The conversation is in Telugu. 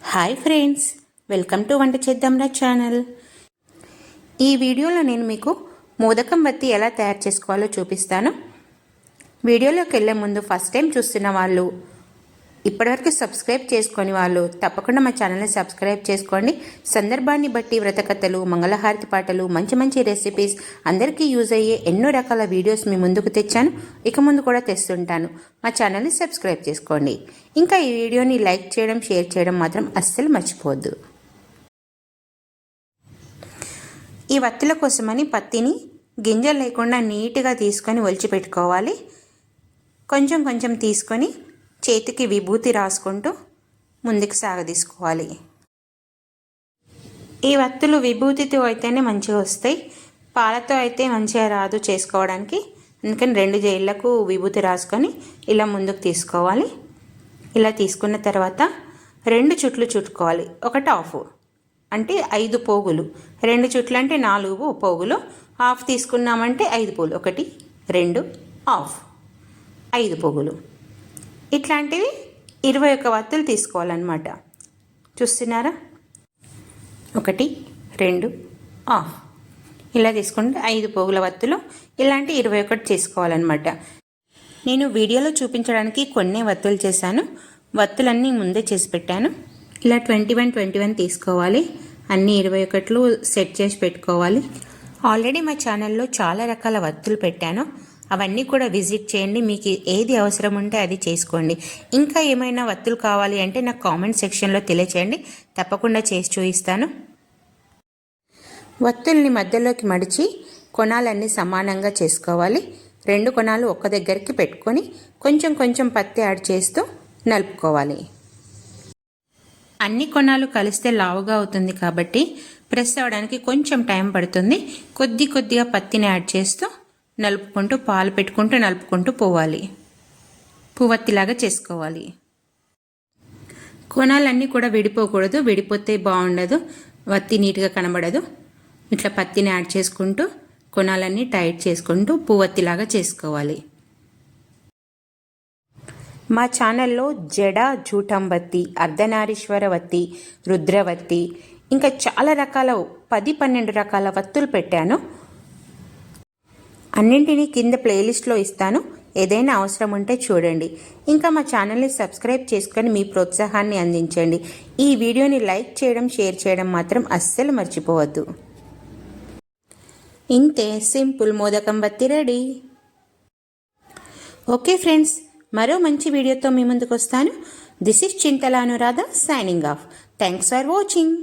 హాయ్ ఫ్రెండ్స్ వెల్కమ్ టు వంట చేద్దాంరా ఛానల్. ఈ వీడియోలో నేను మీకు మోదకం బత్తి ఎలా తయారు చేసుకోవాలో చూపిస్తాను. వీడియోలోకి వెళ్ళే ముందు ఫస్ట్ టైం చూస్తున్న వాళ్ళు ఇప్పటివరకు సబ్స్క్రైబ్ చేసుకొని వాళ్ళు తప్పకుండా మా ఛానల్ని సబ్స్క్రైబ్ చేసుకోండి. సందర్భాన్ని బట్టి వ్రతకథలు మంగళహారతి పాటలు మంచి మంచి రెసిపీస్ అందరికీ యూజ్ అయ్యే ఎన్నో రకాల వీడియోస్ మీ ముందుకు తెచ్చాను. ఇక ముందు కూడా తెస్తుంటాను. మా ఛానల్ని సబ్స్క్రైబ్ చేసుకోండి. ఇంకా ఈ వీడియోని లైక్ చేయడం షేర్ చేయడం మాత్రం అస్సలు మర్చిపోవద్దు. ఈ వత్తుల కోసమని పత్తిని గింజలు లేకుండా నీట్గా తీసుకొని ఒలిచిపెట్టుకోవాలి. కొంచెం కొంచెం తీసుకొని చేతికి విభూతి రాసుకుంటూ ముందుకు సాగదీసుకోవాలి. ఈ వత్తులు విభూతితో అయితేనే మంచిగా వస్తాయి. పాలతో అయితే మంచిగా రాదు చేసుకోవడానికి. అందుకని రెండు జైళ్ళకు విభూతి రాసుకొని ఇలా ముందుకు తీసుకోవాలి. ఇలా తీసుకున్న తర్వాత రెండు చుట్లు చుట్టుకోవాలి. ఒకటి ఆఫ్ అంటే ఐదు పోగులు. రెండు చుట్లు అంటే నాలుగు పోగులు. హాఫ్ తీసుకున్నామంటే ఐదు పోగులు. ఒకటి రెండు ఆఫ్ ఐదు పోగులు. ఇట్లాంటివి ఇరవై ఒక్క వత్తులు తీసుకోవాలన్నమాట. చూస్తున్నారా? ఒకటి రెండు ఆఫ్. ఇలా తీసుకుంటే ఐదు పోగుల వత్తులు ఇలాంటి ఇరవై ఒకటి చేసుకోవాలన్నమాట నేను వీడియోలో చూపించడానికి కొన్ని వత్తులు చేశాను. వత్తులన్నీ ముందే చేసి పెట్టాను. ఇలా ట్వంటీ వన్ ట్వంటీ వన్ తీసుకోవాలి. అన్ని ఇరవై ఒకట్లు సెట్ చేసి పెట్టుకోవాలి. ఆల్రెడీ మా ఛానల్లో చాలా రకాల వత్తులు పెట్టాను. అవన్నీ కూడా విజిట్ చేయండి. మీకు ఏది అవసరం ఉంటే అది చేసుకోండి. ఇంకా ఏమైనా వత్తులు కావాలి అంటే నాకు కామెంట్ సెక్షన్లో తెలియచేయండి. తప్పకుండా చేసి చూపిస్తాను. వత్తుల్ని మధ్యలోకి మడిచి కొనాలన్నీ సమానంగా చేసుకోవాలి. రెండు కొనాలు ఒక్క దగ్గరికి పెట్టుకొని కొంచెం కొంచెం పత్తి యాడ్ చేస్తూ నలుపుకోవాలి. అన్ని కొనాలు కలిస్తే లావుగా అవుతుంది కాబట్టి ప్రెస్ అవ్వడానికి కొంచెం టైం పడుతుంది. కొద్ది కొద్దిగా పత్తిని యాడ్ చేస్తూ నలుపుకుంటూ పాలు పెట్టుకుంటూ నలుపుకుంటూ పోవాలి. పువ్వత్తిలాగా చేసుకోవాలి. కోణాలన్నీ కూడా విడిపోకూడదు. విడిపోతే బాగుండదు. వత్తి నీట్గా కనబడదు. ఇట్లా పత్తిని యాడ్ చేసుకుంటూ కొనాలన్నీ టైట్ చేసుకుంటూ పువ్వత్తిలాగా చేసుకోవాలి. మా ఛానల్లో జడ జూటంబత్తి అర్ధనారీశ్వర వత్తి రుద్రవత్తి ఇంకా చాలా రకాల పది పన్నెండు రకాల వత్తులు పెట్టాను. అన్నింటినీ కింద ప్లేలిస్ట్లో ఇస్తాను. ఏదైనా అవసరం ఉంటే చూడండి. ఇంకా మా ఛానల్ని సబ్స్క్రైబ్ చేసుకొని మీ ప్రోత్సాహాన్ని అందించండి. ఈ వీడియోని లైక్ చేయడం షేర్ చేయడం మాత్రం అస్సలు మర్చిపోవద్దు. ఇంతే సింపుల్ మోదకం బత్తి రెడీ. ఓకే ఫ్రెండ్స్ మరో మంచి వీడియోతో మీ ముందుకు వస్తాను this is Chintala Anuradha signing off thanks for watching